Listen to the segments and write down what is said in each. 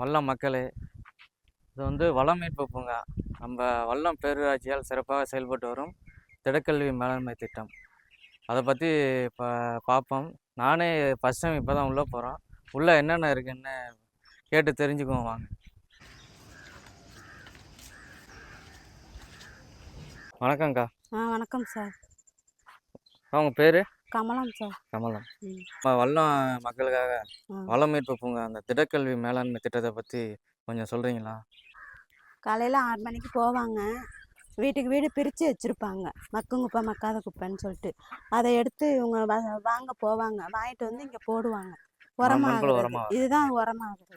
வல்லம் மக்களே இது வந்து வளம் மீட்பு பூங்கா. நம்ம வல்லம் பேரூராட்சியால் சிறப்பாக செயல்பட்டு வரும் திடக்கல்வி மேலாண்மை திட்டம். அதை பற்றி இப்போ பார்ப்போம் நானே ஃபஸ்ட் டைம் இப்போ தான் உள்ளே போகிறோம் உள்ளே என்னென்ன இருக்குன்னு கேட்டு தெரிஞ்சுக்குவோம் வாங்க. வணக்கம்க்கா. ஆ வணக்கம் சார். உங்கள் பேர்? கமலம் சார். கமலம். வல்லம் மக்களுக்காக. வளம் மீட்பு பூங்கா அந்த திடக்கல்வி மேலாண்மை திட்டத்தை பற்றி கொஞ்சம் சொல்கிறீங்களா காலையில் ஆறு மணிக்கு போவாங்க. வீட்டுக்கு வீடு பிரித்து வச்சுருப்பாங்க. மக்கும் குப்பை மக்காத குப்பைன்னு சொல்லிட்டு. அதை எடுத்து இவங்க வாங்க போவாங்க. வாங்கிட்டு வந்து இங்கே போடுவாங்க. மண்புழு உரமாகுது உரமா இதுதான் உரமாகுது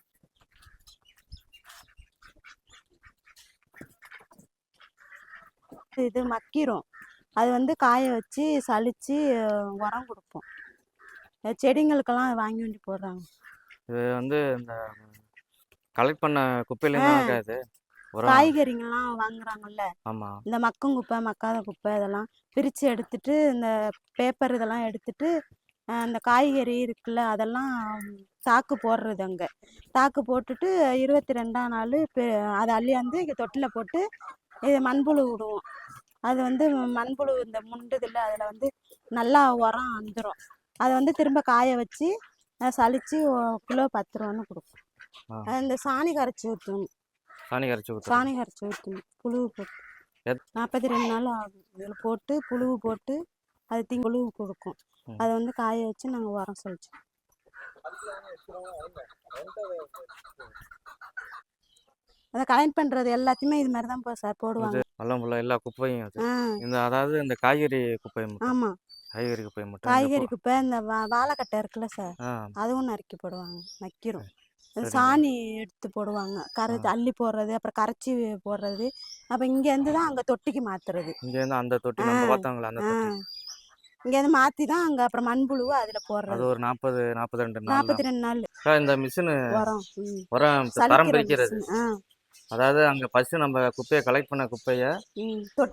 இது மக்கிரும். அது வந்து காய வச்சு சலிச்சு உரம் கொடுப்போம். செடிங்களுக்கெல்லாம் வாங்கி வண்டி போடுறாங்க. இது வந்து இந்த கலெக்ட் பண்ண குப்பையிலேருந்து காய்கறிங்கெல்லாம் வாங்குறாங்கல்ல. ஆமாம் இந்த மக்கும் குப்பை மக்காத குப்பை இதெல்லாம் பிரித்து எடுத்துட்டு இந்த பேப்பர் இதெல்லாம் எடுத்துட்டு அந்த காய்கறி இருக்குல்ல அதெல்லாம் தாக்கு போடுறது அங்கே. தாக்கு போட்டுட்டு இருபத்தி ரெண்டாம் நாள் அதை அள்ளியாந்து இங்கே தொட்டில் போட்டு இது மண்புழு விடுவோம். அது வந்து மண்புழு இந்த முண்டுதில்ல அதில் வந்து நல்லா உரம் வந்துடும் அதை வந்து திரும்ப காய வச்சு ஒ- கிலோ பத்து ரூபான்னு கொடுக்கும் இந்த சாணி கரைச்சி ஊற்றணும் சாணி கரைச்சி ஊற்றுறோம் சாணி கரைச்சி ஊற்றணும் புழு போட்டு. நாற்பத்தி ரெண்டு நாள் ஆகும். இதில் போட்டு புழு போட்டு அது தீ புழு கொடுக்கும். அதை வந்து காய வச்சு நாங்கள் உரம் சொல்லிச்சோம் அதை கலெக்ட் பண்ணுறது எல்லாத்தையுமே இது மாதிரி தான் போ சார் போடுவாங்க. வல்லம் ஃபுல்லாக எல்லா குப்பையும் அது. இந்த அதாவது இந்த காய்கறி குப்பை ஆமாம் காய்கறி குப்பை மட்டும் காய்கறி குப்பை இந்த வாழைக்கட்டை இருக்குல்ல சார் அதுவும் நறுக்கி போடுவாங்க நக்கிரும். சாணி எடுத்து போடுவாங்க கரை அள்ளி போடுறது அப்புறம் கரைச்சி போடுறது அப்போ இங்கேருந்து தான் அங்கே தொட்டிக்கு மாற்றுறது இங்கேருந்து அந்த தொட்டி நம்ம. பார்த்தாங்களா அந்த தொட்டி. இங்கேருந்து மாற்றி தான் அங்கே அப்புறம் மண்புழுவை அதில் அது போடுறது. ஒரு நாற்பது நாற்பது ரெண்டு நாள் நாற்பத்தி ரெண்டு நாள் இந்த மிஷினு உரம். உரம் தரம் பிரிக்கிறது அதாவது அங்கே ஃபஸ்ட்டு நம்ம குப்பையை கலெக்ட் பண்ண குப்பையை.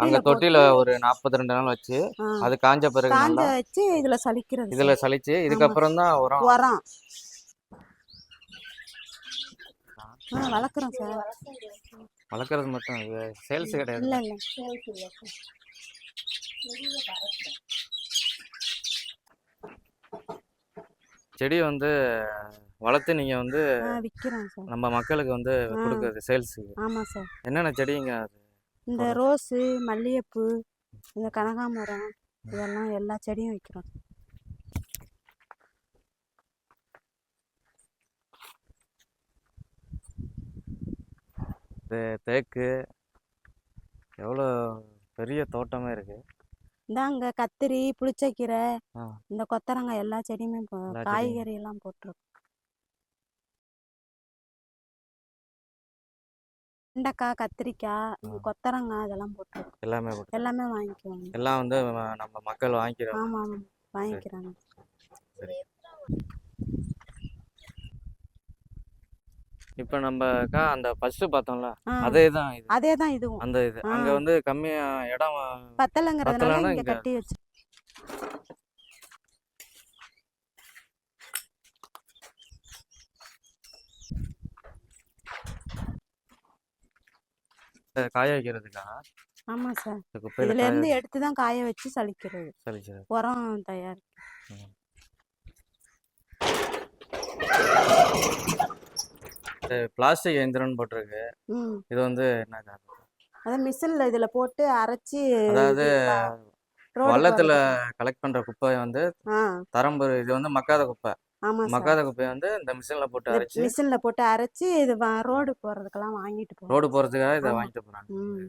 அங்கே போட்டு, ஒரு நாற்பத்தி ரெண்டு நாள் வச்சு அது காஞ்ச பிறகு நல்லா வச்சு இதுல சலிக்கிறது. இதில் சலிச்சு இதுக்கப்புறம் தான் உரம். உரம். வளர்க்குறோம் சார். வளர்க்குறது மட்டும் இது சேல்ஸ் கிடையாது. இல்ல இல்ல. செடி வந்து வளர்த்து நீங்கள் வந்து விற்கிறோம் சார். நம்ம மக்களுக்கு வந்து. கொடுக்குறது சேல்ஸுக்கு ஆமா சார். என்னென்ன செடிங்க அது? இந்த ரோஸு மல்லிகைப்பூ இந்த கனகாமரம் இதெல்லாம் எல்லா செடியும் வைக்கிறோம். தே- தேக்கு எவ்வளோ பெரிய தோட்டமே இருக்கு. இந்தாங்க கத்திரி புளிச்சக்கீரை. இந்த கொத்தரங்காய் எல்லா செடியும். காய்கறி எல்லாம் போட்டிருக்கோம். வெண்டைக்காய் கத்திரிக்காய். கொத்தரங்காய் இதெல்லாம் போட்டிருக்கோம். எல்லாமே போட்டு எல்லாமே வாங்கிக்குவாங்க. எல்லாம் வந்து நம்ம மக்கள் வாங்கிக்கிறோம் ஆமா ஆமா. வாங்கிக்கிறாங்க. இப்போ நம்ம அக்கா அந்த ஃபர்ஸ்ட் பார்த்தோம்ல அதே தான் இது. அதே தான் இதுவும். அந்த இது. அங்க வந்து கம்மியா இடம் பத்தலைங்கிறதுனால இங்க- கட்டி வச்சு காய வைக்கிறதுக்கா ஆமா சார். இதுல இருந்து எடுத்து தான் காய வச்சு சலிக்கிறது சலிச்சது உரம் தயார் பிளாஸ்டிக் எந்திரம்னு போட்டிருக்கு. இது வந்து என்ன? அதான் மிஷினில் இதுல போட்டு அரைச்சி அதாவது வள்ளத்துல கலெக்ட் பண்ற குப்பை வந்து ஆ. தரம் பெறு- இது வந்து மக்காத குப்பை. மக்காத குப்பையை வந்து இந்த மிஷின்ல போட்டு அரைச்சு மிஷினில் போட்டு அரைச்சி இது ரோடு போறதுக்கெல்லாம் வாங்கிட்டு போறோம் ரோடு போறதுக்காக இதை ஆமா. வாங்கிட்டு போறாங்க. ம்.